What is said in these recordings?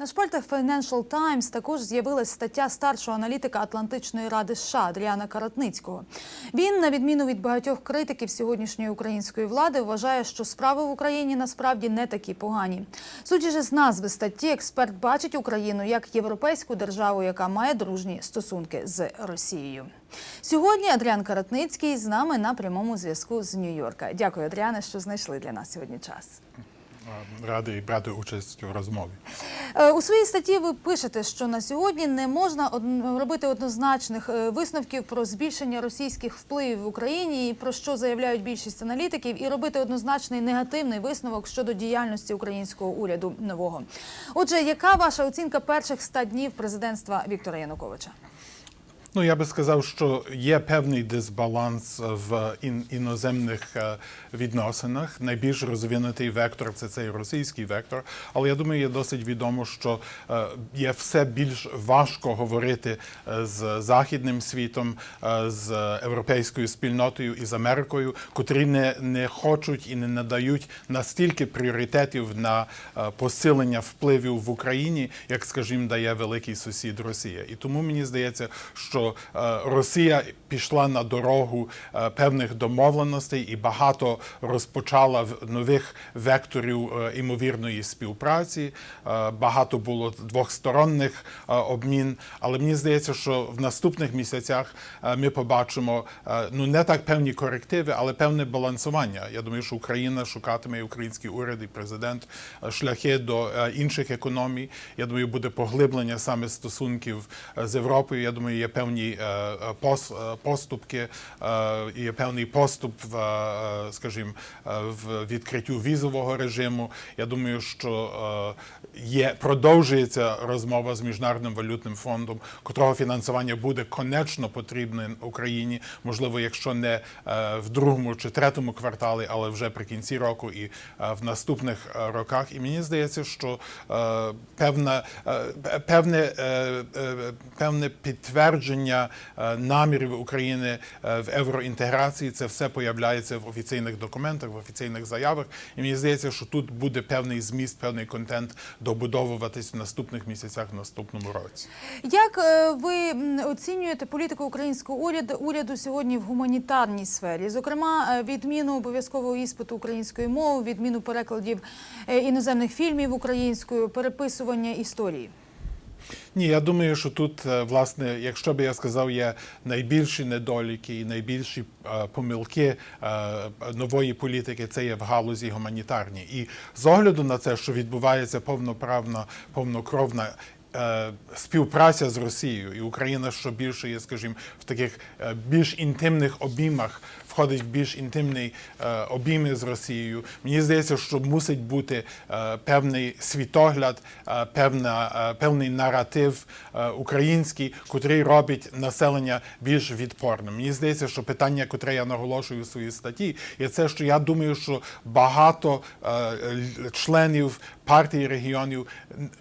На шпальтах Financial Times також з'явилась стаття старшого аналітика Атлантичної ради США Адріана Каратницького. Він, на відміну від багатьох критиків сьогоднішньої української влади, вважає, що справи в Україні насправді не такі погані. Судячи з назви статті, експерт бачить Україну як європейську державу, яка має дружні стосунки з Росією. Сьогодні Адріан Каратницький з нами на прямому зв'язку з Нью-Йорка. Дякую, Адріане, що знайшли для нас сьогодні час. Радий брати участь у розмові. Е, У своїй статті ви пишете, що на сьогодні не можна робити однозначних е, висновків про збільшення російських впливів в Україні, про що заявляють більшість аналітиків, і робити однозначний негативний висновок щодо діяльності українського уряду нового. Отже, яка ваша оцінка перших 100 днів президентства Віктора Януковича? Ну я би сказав, що є певний дисбаланс в ін- іноземних е, відносинах. Найбільш розвинутий вектор це цей російський вектор. Але я думаю, є досить відомо, що е, є все більш важко говорити е, з західним світом, з європейською спільнотою і з Америкою, котрі не, не хочуть і не надають настільки пріоритетів на посилення впливів в Україні, як, скажімо, дає великий сусід Росія. І тому мені здається, що е, Росія пішла на дорогу е, певних домовленостей і багато розпочала нових векторів е, імовірної співпраці. Багато було двохсторонних обмін. Але мені здається, що в наступних місяцях ми побачимо ну не так певні корективи, але певне балансування. Я думаю, що Україна шукатиме і український уряд і президент шляхи до інших економій. Я думаю, буде поглиблення саме стосунків з Європою. Я думаю, є певні е, е, пос- е, поступки, е, є певний поступ в, е, скажімо, е, в відкриттю візового режиму. Я думаю, що е, є продовжується розмова з міжнародним валютним фондом, котрого фінансування буде конечно потрібне Україні. Можливо, якщо не е, в другому чи третьому кварталі, але вже при кінці року і е, в наступних е, роках. І мені здається, що е, певна е, певне, е, е, певне підтвердження е, намірів України е, в євроінтеграції, це все появляється в офіційних документах, в офіційних заявах. І мені здається, що тут буде певний зміст, певний контент добудовуватись в наступних місяцях, в наступному році. Як е, ви оцінюєте політику українського уряду уряду сьогодні в гуманітарній сфері? Зокрема, відміну обов'язкового іспиту української мови, відміну перекладів іноземних фільмів українською, переписування історії? Ні, я думаю, що тут, е, власне, якщо би я сказав, є найбільші недоліки і найбільші е, помилки е, нової політики, це є в галузі гуманітарній. І з огляду на це, що відбувається повноправна, повнокровна. Е, Співпраця з Росією і Україна, що більше є, скажімо, в таких е, більш інтимних обіймах, входить в більш інтимний е, обійми з Росією. Мені здається, що мусить бути певний світогляд, певна, певний наратив український, котрий робить населення більш відпорним. Мені здається, що питання, котре я наголошую у своїй статті, є це, що я думаю, що багато членів партії регіонів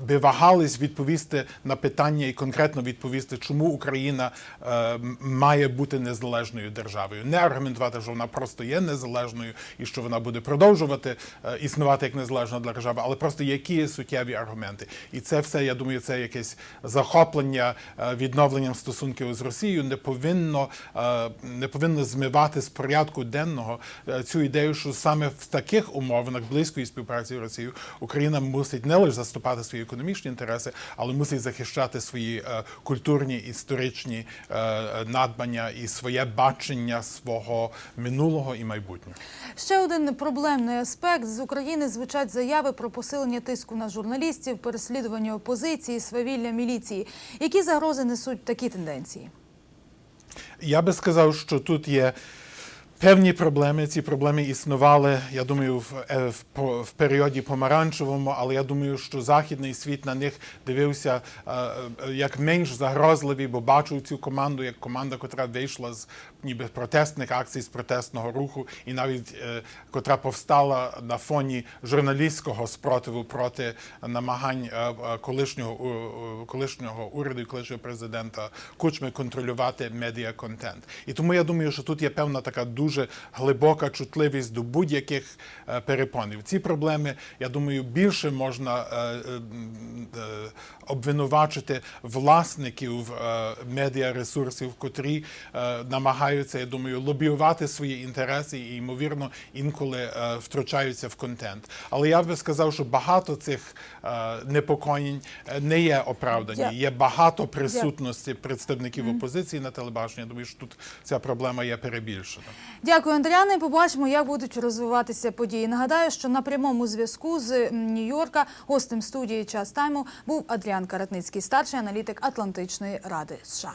би вагались відповісти на питання і конкретно відповісти, чому Україна е, має бути незалежною державою. Не аргументувати, що вона просто є незалежною і що вона буде продовжувати е, існувати як незалежна держава, але просто які є суттєві аргументи. І це все, я думаю, це якесь захоплення е, відновленням стосунків з Росією не повинно не повинно змивати з порядку денного цю ідею, що саме в таких умовах близької співпраці з Росією Україна мусить не лише заступати свої економічні інтереси, але мусить захищати свої е, культурні історичні е, надбання і своє бачення свого минулого і майбутнього. Ще один проблемний аспект з України звучать заяви про посилення тиску на журналістів, переслідування опозиції, свавілля міліції. Які загрози несуть такі тенденції? Я би сказав, що тут є певні проблеми. Ці проблеми існували, я думаю, в, е, в, в періоді помаранчевому, але я думаю, що західний світ на них дивився е, е, як менш загрозливі, бо бачив цю команду як команда, яка вийшла з ніби протестних акцій з протестного руху, і навіть котра повстала на фоні журналістського спротиву проти намагань колишнього колишнього уряду і колишнього президента Кучми контролювати медіа-контент. І тому я думаю, що тут є певна така дуже глибока чутливість до будь-яких е, перепонів. Ці проблеми, я думаю, більше можна е, е, обвинувачити власників медіаресурсів, котрі намагаються, я думаю, лобіювати свої інтереси і, ймовірно, інколи втручаються в контент. Але я би сказав, що багато цих непокоєнь не є оправдані. Є багато присутності представників опозиції на телебаченні. Я думаю, що тут ця проблема є перебільшена. Дякую, Андріане. Побачимо, як будуть розвиватися події. Нагадаю, що на прямому зв'язку з Нью-Йорка гостем студії час тайму був Адріан Каратницький, старший аналітик Атлантичної ради США.